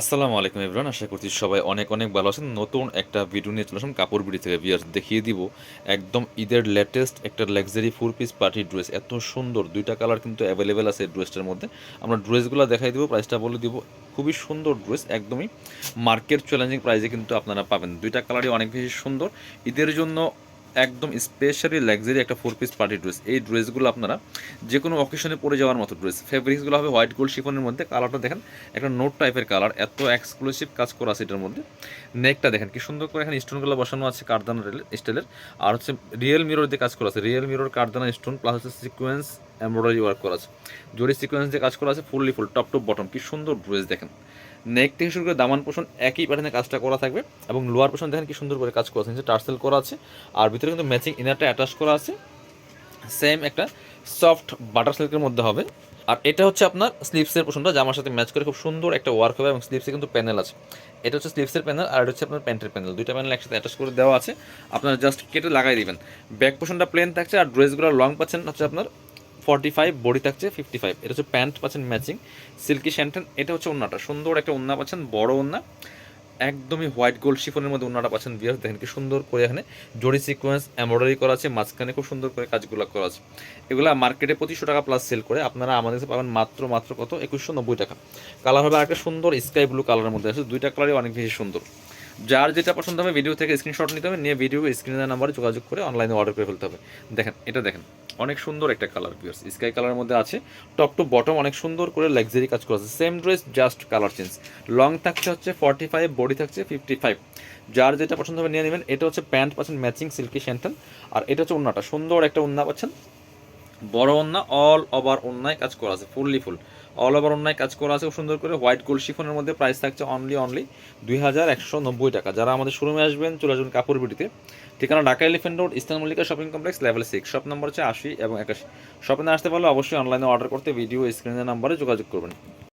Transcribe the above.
আসসালামু আলাইকুম এভরান আশা করছি সবাই অনেক অনেক ভালো আছেন। নতুন একটা ভিডিও নিয়ে চলে আসলাম কাপড় বিড়ি থেকে। বিয়ার দেখিয়ে দিব, একদম ঈদের লেটেস্ট একটা luxury four piece party dress এত সুন্দর, দুইটা কালার কিন্তু অ্যাভেলেবেল আছে ড্রেসটার মধ্যে। আমরা ড্রেসগুলো দেখাই দিব প্রাইসটা বলে দিব। খুবই সুন্দর ড্রেস একদমই মার্কেট চ্যালেঞ্জিং প্রাইসে কিন্তু আপনারা পাবেন। দুইটা কালারই অনেক বেশি সুন্দর। ঈদের জন্য একদম স্পেশালি লাক্সারি একটা ফোর পিস পার্টি ড্রেস এই ড্রেসগুলো আপনারা যে কোনো অকেশনে পরে যাওয়ার মতো ড্রেস ফেব্রিক্সগুলো হবে হোয়াইট গোল্ড শিফনের মধ্যে। কালারটা দেখেন, একটা নোট টাইপের কালার এত এক্সক্লুসিভ কাজ করা আছে এটার মধ্যে। নেকটা দেখেন, কি সুন্দর করে এখানে স্টোনগুলো বসানো আছে কারদানা স্টাইলের আর হচ্ছে রিয়েল মিরর দিয়ে কাজ করা আছে। রিয়েল মিরর কারদানা স্টোন প্লাস হচ্ছে সিকোয়েন্স এমব্রয়ডারি ওয়ার্ক করা আছে। জরি সিকোয়েন্স দিয়ে কাজ করা আছে, fully full, top top bottom, কি সুন্দর ড্রেস দেখেন। নেক থেকে শুরু করে দামান পোষণ একই প্যাটার্নে কাজটা করা থাকবে এবং লোয়ার পোষণ দেখেন কি সুন্দর করে কাজ করা আছে টার্সেল করা আছে, আর ভিতরে কিন্তু ম্যাচিং ইনারটা অ্যাটাচ করা আছে। সেম একটা সফট বাটার সিল্কের মধ্যে হবে। আর এটা হচ্ছে আপনার স্লিপসের পোষণটা জামার সাথে ম্যাচ করে খুব সুন্দর একটা ওয়ার্ক হবে এবং স্লিপসে কিন্তু প্যানেল আছে। এটা হচ্ছে স্লিপসের প্যানেল আর এটা হচ্ছে আপনার প্যান্টের প্যানেল দুইটা প্যানেল একসাথে অ্যাটাচ করে দেওয়া আছে। আপনারা জাস্ট কেটে লাগাই দিবেন। ব্যাক পোষণটা প্লেন থাকছে, আর ড্রেসগুলো লং পাচ্ছেন হচ্ছে আপনার ফর্টি ফাইভ বডি থাকছে ফিফটি ফাইভ এটা হচ্ছে প্যান্ট পাচ্ছেন ম্যাচিং সিল্কি শ্যান্টেন এটা হচ্ছে ওন্নাটা সুন্দর একটা ওন্না পাচ্ছেন, বড় ওন্না একদমই হোয়াইট গোল্ড শিফনের মধ্যে ওনারা পাচ্ছেন বিয়ার দেখেন কি সুন্দর করে এখানে জরি সিকোয়েন্স এমব্রয়ডারি করা আছে, মাঝখানে খুব সুন্দর করে কাজগুলো করা আছে। এগুলো মার্কেটে পঁচিশশো টাকা প্লাস সেল করে, আপনারা আমাদের কাছে পাবেন মাত্র মাত্র কত? একুশশো নব্বই টাকা। কালার হবে একটা সুন্দর স্কাই ব্লু কালারের মধ্যে আছে, দুইটা কালারই অনেক বেশি সুন্দর। যার যেটা পছন্দ হবে ভিডিও থেকে স্ক্রিনশট নিতে হবে, নিয়ে ভিডিও স্ক্রিনের নাম্বারে যোগাযোগ করে অনলাইনে অর্ডার করে ফেলতে হবে। দেখেন, এটা দেখেন, অনেক সুন্দর একটা কালার পিয়ার্স স্কাই কালারের মধ্যে আছে টপ টু বটম অনেক সুন্দর করে লাক্সারি কাজ করা আছে। Same dress just colour change long থাকছে হচ্ছে ফর্টি ফাইভ বডি থাকছে ফিফটি ফাইভ যার যেটা পছন্দ হবে নিয়ে নেবেন, এটা হচ্ছে প্যান্ট পাচ্ছেন ম্যাচিং সিল্কি শ্যান্টন আর এটা হচ্ছে ওন্নাটা সুন্দর একটা ওন্না পাচ্ছেন। বড় ওন্না অল ওভার ওন্নায় কাজ করা আছে ফুললি ফুল অল ওভার অন্যায় কাজ করা আছে, খুব সুন্দর করে। হোয়াইট গোল্ড শিফনের মধ্যে প্রাইস থাকছে অনলি অনলি দুই হাজার একশো নব্বই টাকা। যারা আমাদের শোরুমে আসবেন, চলে আসবেন কাপড় বিটিতে ঠিকানা Dhaka Elephant Road Eastern Mallika Shopping Complex level six shop নম্বর হচ্ছে আশি এবং একাশি। শপিংয়ে আসতে পারলে অবশ্যই অনলাইনে অর্ডার করতে ভিডিও স্ক্রিনের নাম্বারে যোগাযোগ করবেন।